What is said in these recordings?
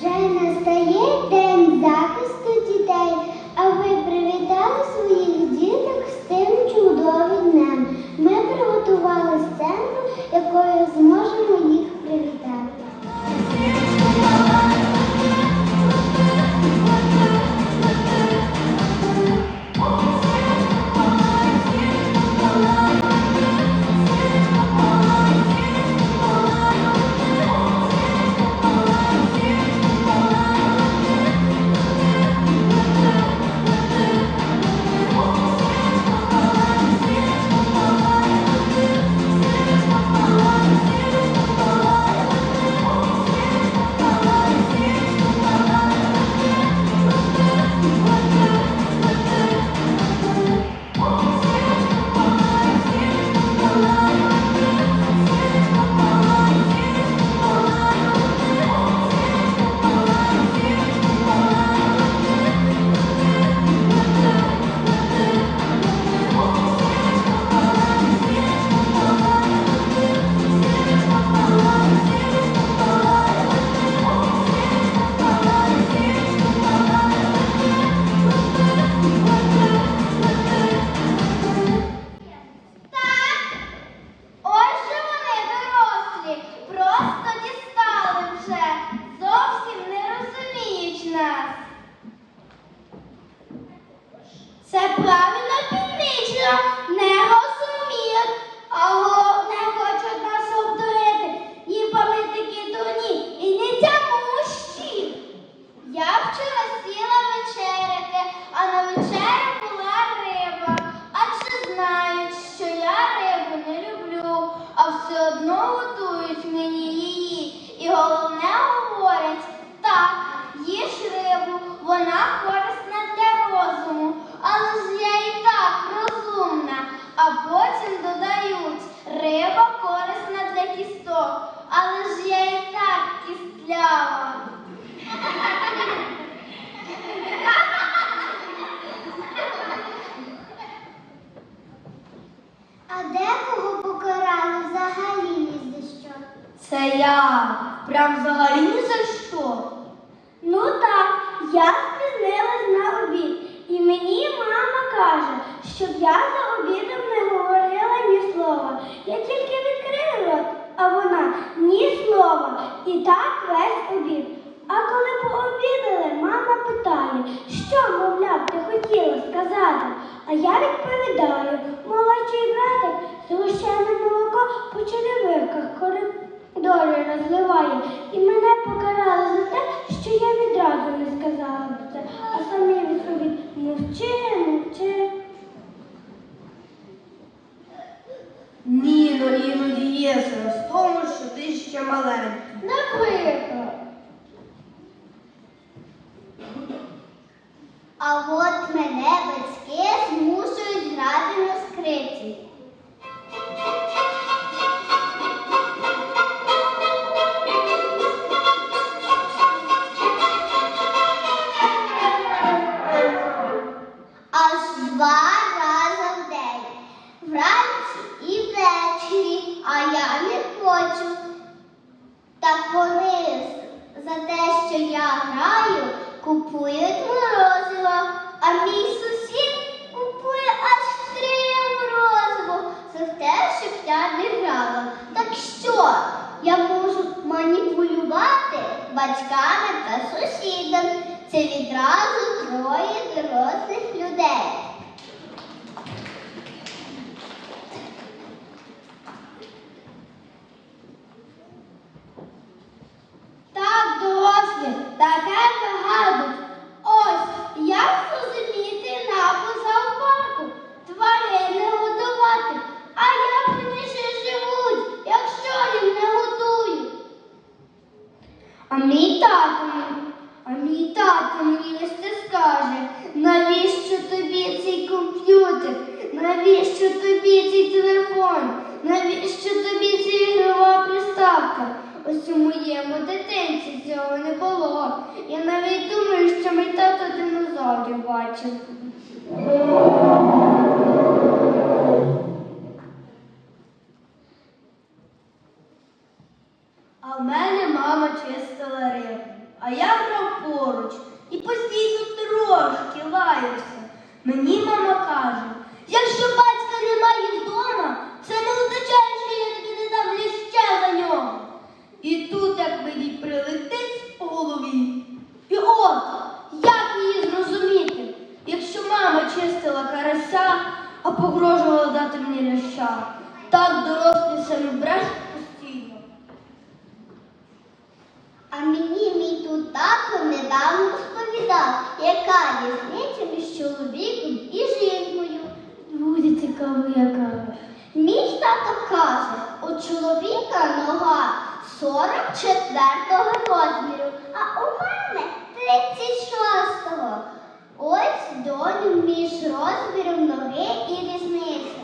Вже настає день. північна. Це правильно північна. Вона корисна для розуму, але ж я і так розумна. А потім додають, риба корисна для кісток, але ж я і так кістлява. А декого покарали взагалі ні за що. Це я. Прям взагалі ні за що. Ну так, я спізнилась на обід. І мені мама каже, щоб я за обідом не говорила ні слова. Я тільки відкрию рот, а вона ні слова. І так весь обід. А коли пообідали, мама питає, що, мовляв, ти хотіла сказати. А я відповідаю, молодший братик згущене молоко по черевиках коридорі розливає. І мене покарали за те, що я відразу не сказала б це. А самі відповідь мовчи, мовчи. Ні, ну іноді є сенс в тому, що ти ще маленький. Наприклад. А от мене батьки змушують грати на скрипці. Це відразу троє дорослих людей. Так, дорослі, таке вигадують. Ось, як зрозуміти напу зоопарку, тварини годувати. А як вони ще живуть, якщо їм не готують? А мій тато, мені- а мій тато мені ось це скаже, навіщо тобі цей комп'ютер? Навіщо тобі цей телефон? Навіщо тобі ця ігрова приставка? Ось у моєму дитинці цього не було. Я навіть думаю, що мій тато динозаврів бачив. А в мене мама чистила рибу, а я грав поруч і постійно трошки лаюся. Мені мама каже, якщо батька немає вдома, це не означає, що я тобі не дам ліща за нього. І тут як мені прилетить по голові. І от, як її зрозуміти, якщо мама чистила карася, а погрожувала дати мені ляща, так дорослі самі брешуть постійно. А мені мій тут тато недавно розповідав, яка різниця між чоловіком і жінкою. Буде цікаво, яка. Мій тато каже, у чоловіка нога 44 розміру, а у мене 36-го. Ось доню між розміром ноги і різниця.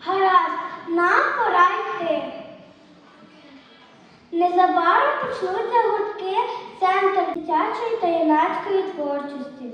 Гаразд, нам пора йти. Незабаром почнуться гуртки Центр дитячої та юнацької творчості.